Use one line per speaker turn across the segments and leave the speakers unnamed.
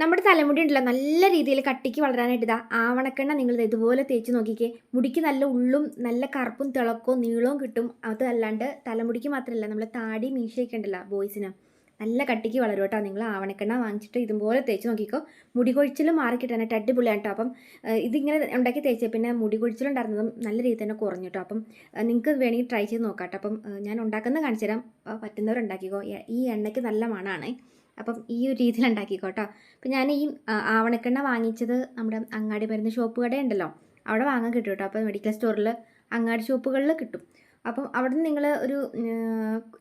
നമ്മുടെ തലമുടി ഉണ്ടല്ലോ നല്ല രീതിയിൽ കട്ടിക്ക് വളരാനായിട്ട് ഇതാ ആവണക്കെണ്ണ നിങ്ങൾ ഇതുപോലെ തേച്ച് നോക്കിക്കേ. മുടിക്ക് നല്ല ഉള്ളും നല്ല കറുപ്പും തിളക്കവും നീളവും കിട്ടും. അതല്ലാണ്ട് തലമുടിക്ക് മാത്രമല്ല നമ്മൾ താടി മീശയൊക്കെ ഉണ്ടല്ലോ ബോയ്സിന് നല്ല കട്ടിക്ക് വളരും കേട്ടോ നിങ്ങൾ ആവണക്കെണ്ണ വാങ്ങിച്ചിട്ട് ഇതുപോലെ തേച്ച് നോക്കിക്കോ. മുടി കൊഴിച്ചിലും മാറി കിട്ടാനായിട്ട് അടിപൊളിയാണ് കേട്ടോ. അപ്പം ഇതിങ്ങനെ ഉണ്ടാക്കി തേച്ച് പിന്നെ മുടി കൊഴിച്ചിലുണ്ടായിരുന്നതും നല്ല രീതിയിൽ തന്നെ കുറഞ്ഞു കേട്ടോ. അപ്പം നിങ്ങൾക്ക് വേണമെങ്കിൽ ട്രൈ ചെയ്ത് നോക്കാം കേട്ടോ. അപ്പം ഞാൻ ഉണ്ടാക്കുന്നത് കാണിച്ചു തരാം. പറ്റുന്നവർ ഉണ്ടാക്കിക്കോ ഈ എണ്ണയ്ക്ക് നല്ല മണമാണ്. അപ്പം ഈ ഒരു രീതിയിൽ ഉണ്ടാക്കിക്കോ കേട്ടോ അപ്പം ഞാൻ ഈ ആവണക്കെണ്ണ വാങ്ങിച്ചത് നമ്മുടെ അങ്ങാടി മരുന്ന് ഷോപ്പ് കടയുണ്ടല്ലോ. അവിടെ വാങ്ങാൻ കിട്ടും കേട്ടോ അപ്പോൾ മെഡിക്കൽ സ്റ്റോറിൽ അങ്ങാടി ഷോപ്പുകളിൽ കിട്ടും. അപ്പം അവിടെ നിന്ന് നിങ്ങൾ ഒരു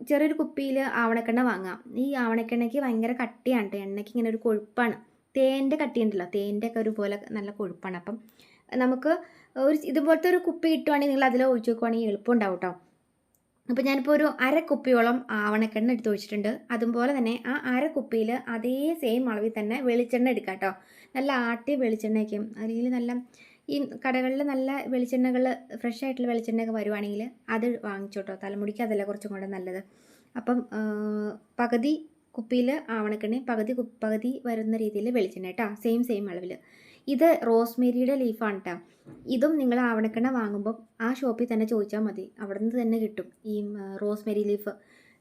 ചെറിയൊരു കുപ്പിയിൽ ആവണക്കെണ്ണ വാങ്ങാം. ഈ ആവണക്കെണ്ണയ്ക്ക് ഭയങ്കര കട്ടിയാണ് കേട്ടോ എണ്ണയ്ക്ക് ഇങ്ങനെ ഒരു കൊഴുപ്പാണ്. തേന്റെ കട്ടിയുണ്ടല്ലോ തേന്റെ ഒക്കെ ഒരു പോലെ നല്ല കൊഴുപ്പാണ്. അപ്പം നമുക്ക് ഒരു ഇതുപോലത്തെ ഒരു കുപ്പി കിട്ടുവാണെങ്കിൽ നിങ്ങൾ അതിൽ ഒഴിച്ച് വെക്കുവാണെങ്കിൽ എളുപ്പം ഉണ്ടാവും കേട്ടോ അപ്പോൾ ഞാനിപ്പോൾ ഒരു അര കുപ്പിയോളം ആവണക്കെണ്ണ എടുത്ത് വെച്ചിട്ടുണ്ട് അതുപോലെ തന്നെ ആ അര കുപ്പിയിൽ അതേ സെയിം അളവിൽ തന്നെ വെളിച്ചെണ്ണ എടുക്കാം കേട്ടോ നല്ല ആട്ടിയ വെളിച്ചെണ്ണയ്ക്കും അല്ലെങ്കിൽ നല്ല ഈ കടകളിൽ നല്ല വെളിച്ചെണ്ണകൾ ഫ്രഷ് ആയിട്ടുള്ള വെളിച്ചെണ്ണയൊക്കെ വരുവാണെങ്കിൽ അത് വാങ്ങിച്ചോട്ടോ. തലമുടിക്ക് അതല്ല കുറച്ചും കൂടെ നല്ലത്. അപ്പം പകുതി കുപ്പിയിൽ ആവണക്കെണ്ണയും പകുതി പകുതി വരുന്ന രീതിയിൽ വെളിച്ചെണ്ണ കേട്ടോ സെയിം സെയിം അളവിൽ ഇത് റോസ്മേരിയുടെ ലീഫാണ് കേട്ടോ ഇതും നിങ്ങൾ ആവണക്കെണ്ണ വാങ്ങുമ്പോൾ ആ ഷോപ്പിൽ തന്നെ ചോദിച്ചാൽ മതി. അവിടെ നിന്ന് തന്നെ കിട്ടും ഈ റോസ്മേരി ലീഫ്.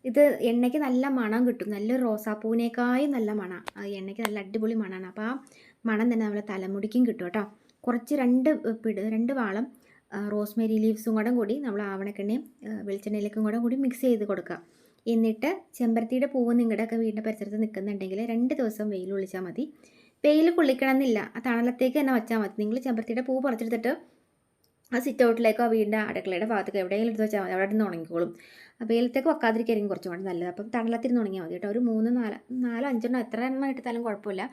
ഇത് എണ്ണയ്ക്ക് നല്ല മണം കിട്ടും. നല്ല റോസാപ്പൂവിനേക്കായും നല്ല മണം. എണ്ണയ്ക്ക് നല്ല അടിപൊളി മണമാണ് അപ്പോൾ ആ മണം തന്നെ നമ്മളെ തലമുടിക്കും കിട്ടും കേട്ടോ. കുറച്ച് രണ്ട് പിട് രണ്ട് വാളം റോസ്മേരി ലീവ്സും കൂടെ കൂടി നമ്മൾ ആവണക്കെണ്ണയും വെളിച്ചെണ്ണയിലേക്കും കൂടെ കൂടി മിക്സ് ചെയ്ത് കൊടുക്കുക. എന്നിട്ട് ചെമ്പരത്തിയുടെ പൂവ് നിങ്ങളുടെയൊക്കെ വീടിന്റെ പരിസരത്ത് നിൽക്കുന്നുണ്ടെങ്കിൽ രണ്ട് ദിവസം വെയിൽ ഒളിച്ചാൽ മതി. വെയിൽ കൊള്ളിക്കണം എന്നില്ല ആ തണലത്തേക്ക് തന്നെ വെച്ചാൽ മതി. നിങ്ങൾ ചെമ്പരത്തിയുടെ പൂ പറിച്ചെടുത്തിട്ട് ആ സിറ്റ് ഔട്ടിലേക്കോ വീടിന്റെ അടുക്കളയുടെ ഭാഗത്തേക്ക് എവിടെയെങ്കിലും എടുത്ത് വെച്ചാൽ മതി. അവിടെ നിന്ന് ഉണങ്ങിക്കോളും. ആ വെയിലത്തേക്ക് വെക്കാതിരിക്കായിരിക്കും കുറച്ചും കൂടെ നല്ലത്. അപ്പം തണലത്തിരുന്ന് ഉണങ്ങിയാൽ മതി കേട്ടോ. ഒരു മൂന്ന് നാല് നാലോ അഞ്ചെണ്ണം എത്ര എണ്ണം ഇട്ടാലും കുഴപ്പമില്ല.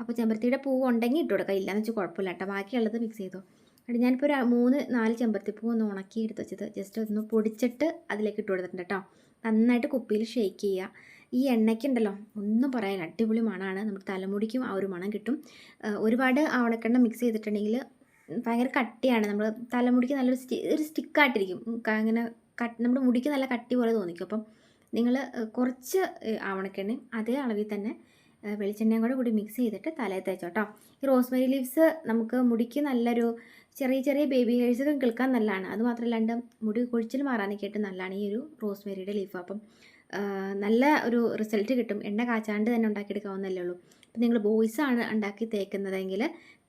അപ്പോൾ ചെമ്പരത്തിയുടെ പൂ ഉണ്ടെങ്കിൽ ഇട്ട് കൊടുക്കുക ഇല്ലയെന്ന് വെച്ചാൽ കുഴപ്പമില്ല കേട്ടോ. ബാക്കിയുള്ളത് മിക്സ് ചെയ്തോ. എന്നിട്ട് ഞാനിപ്പോൾ ഒരു മൂന്ന് നാല് ചെമ്പരത്തി പൂ ഒന്ന് ഉണക്കി എടുത്ത് വെച്ചത്. ജസ്റ്റ് ഒന്ന് പൊടിച്ചിട്ട് അതിലേക്ക് ഇട്ട് കൊടുത്തിട്ടുണ്ട് കേട്ടോ. നന്നായിട്ട് കുപ്പിയിൽ ഷെയ്ക്ക് ചെയ്യുക. ഈ എണ്ണയ്ക്കുണ്ടല്ലോ ഒന്നും പറയാൻ അടിപൊളി മണമാണ്. നമ്മുടെ തലമുടിക്കും ആ ഒരു മണം കിട്ടും. ഒരുപാട് ആവണക്കെണ്ണ മിക്സ് ചെയ്തിട്ടുണ്ടെങ്കിൽ ഭയങ്കര കട്ടിയാണ്. നമ്മൾ തലമുടിക്ക് നല്ലൊരു സ്റ്റി ഒരു സ്റ്റിക്കായിട്ടിരിക്കും അങ്ങനെ കട്ട് നമ്മുടെ മുടിക്ക് നല്ല കട്ടി പോലെ തോന്നിക്കും. അപ്പം നിങ്ങൾ കുറച്ച് ആവണക്കെണ്ണയും അതേ അളവിൽ തന്നെ വെളിച്ചെണ്ണയും കൂടെ കൂടി മിക്സ് ചെയ്തിട്ട് തലയിൽ തേച്ചോട്ടോ ഈ റോസ്മേരി ലീവ്സ് നമുക്ക് മുടിക്ക് നല്ലൊരു ചെറിയ ചെറിയ ബേബി ഹെയർസൊക്കെ കേൾക്കാൻ നല്ലതാണ്. അതുമാത്രമല്ലാണ്ട് മുടി കൊഴിച്ചിൽ മാറാനൊക്കെ ആയിട്ട് നല്ലതാണ് ഈ ഒരു റോസ്മേരിയുടെ ലീഫ് അപ്പം നല്ല ഒരു റിസൾട്ട് കിട്ടും. എണ്ണ കാച്ചാണ്ട് തന്നെ ഉണ്ടാക്കിയെടുക്കാവുന്നല്ലേ ഉള്ളൂ. അപ്പം നിങ്ങൾ ബോയ്സ് ആണ് ഉണ്ടാക്കി തേക്കുന്നതെങ്കിൽ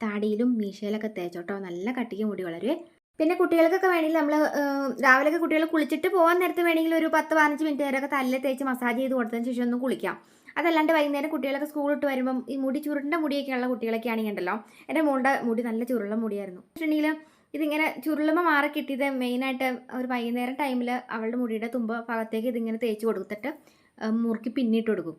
താടിയിലും മീശയിലൊക്കെ തേച്ചോട്ടോ. നല്ല കട്ടിക്ക് മുടി വളരുവേ. പിന്നെ കുട്ടികൾക്കൊക്കെ വേണമെങ്കിൽ നമ്മൾ രാവിലെയൊക്കെ കുട്ടികൾ കുളിച്ചിട്ട് പോകാൻ നേരത്ത് വേണമെങ്കിൽ ഒരു പത്ത് പതിനഞ്ച് മിനിറ്റ് നേരമൊക്കെ തല്ലിൽ തേച്ച് മസാജ് ചെയ്ത് കൊടുത്തതിന് ശേഷം ഒന്ന് കുളിക്കാം. അതല്ലാണ്ട് വൈകുന്നേരം കുട്ടികളൊക്കെ സ്കൂളിട്ട് വരുമ്പം ഈ മുടി ചുരുണ്ട മുടിയൊക്കെയുള്ള കുട്ടികളൊക്കെ ആണെങ്കിൽ ഉണ്ടല്ലോ. എന്റെ മോളുടെ മുടി നല്ല ചുരുള്ള മുടിയായിരുന്നു. വെച്ചിട്ടുണ്ടെങ്കിൽ ഇതിങ്ങനെ ചുരുളുമ്പോൾ മാറി കിട്ടിയത് മെയിനായിട്ട് ഒരു വൈകുന്നേരം ടൈമിൽ അവളുടെ മുടിയുടെ തുമ്പ് ഭാഗത്തേക്ക് ഇതിങ്ങനെ തേച്ച് കൊടുത്തിട്ട് മുറുക്കി പിന്നിട്ട് കൊടുക്കും.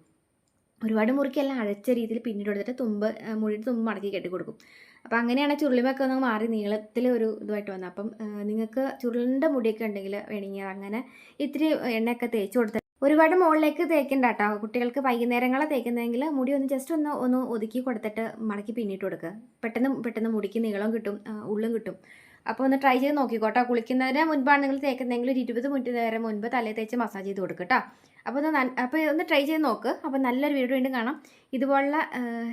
ഒരുപാട് മുറുക്കിയെല്ലാം അഴച്ച രീതിയിൽ പിന്നിട്ട് കൊടുത്തിട്ട് തുമ്പ് മുടിയുടെ തുമ്പ് മടക്കി കെട്ടി കൊടുക്കും. അപ്പോൾ അങ്ങനെയാണ് ചുരുളിമൊക്കെ ഒന്ന് മാറി നീളത്തിൽ ഒരു ഇതുമായിട്ട് വന്നത്. അപ്പം നിങ്ങൾക്ക് ചുരുളിന്റെ മുടിയൊക്കെ ഉണ്ടെങ്കിൽ വേണമെങ്കിൽ അങ്ങനെ ഇത്തിരി എണ്ണയൊക്കെ തേച്ച് കൊടുത്ത് ഒരുപാട് മുകളിലേക്ക് തേക്കണ്ട കേട്ടോ കുട്ടികൾക്ക് വൈകുന്നേരങ്ങളെ തേക്കുന്നതെങ്കിൽ മുടി ഒന്ന് ജസ്റ്റ് ഒന്ന് ഒന്ന് ഒതുക്കി കൊടുത്തിട്ട് മടക്കി പിന്നിട്ട് കൊടുക്കുക പെട്ടെന്ന് പെട്ടെന്ന് മുടിക്ക് നീളം കിട്ടും ഉള്ളും കിട്ടും. അപ്പോൾ ഒന്ന് ട്രൈ ചെയ്ത് നോക്കിക്കോട്ടോ. കുളിക്കുന്നതിന് മുൻപാണ് നിങ്ങൾ തേക്കുന്നതെങ്കിൽ ഒരു ഇരുപത് മിനിറ്റ് നേരം മുൻപ് തലേ തേച്ച് മസാജ് ചെയ്ത് കൊടുക്കുക കേട്ടോ അപ്പോൾ ഒന്ന് അപ്പോൾ ഒന്ന് ട്രൈ ചെയ്ത് നോക്ക്. അപ്പോൾ നല്ലൊരു വീഡിയോ വീണ്ടും കാണാം. ഇതുപോലുള്ള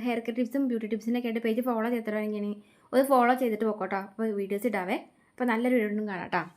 ഹെയർ കെയർ ടിപ്സും ബ്യൂട്ടി ടിപ്സിന്റെ ഒക്കെ ആയിട്ട് പേജ് ഫോളോ ചെയ്തിട്ടുണ്ടെങ്കിൽ ഒന്ന് ഫോളോ ചെയ്തിട്ട് പോക്കോട്ടോ. അപ്പോൾ വീഡിയോസ് ഇടാവേ. അപ്പോൾ നല്ലൊരു വീഡിയോ വീണ്ടും കാണാം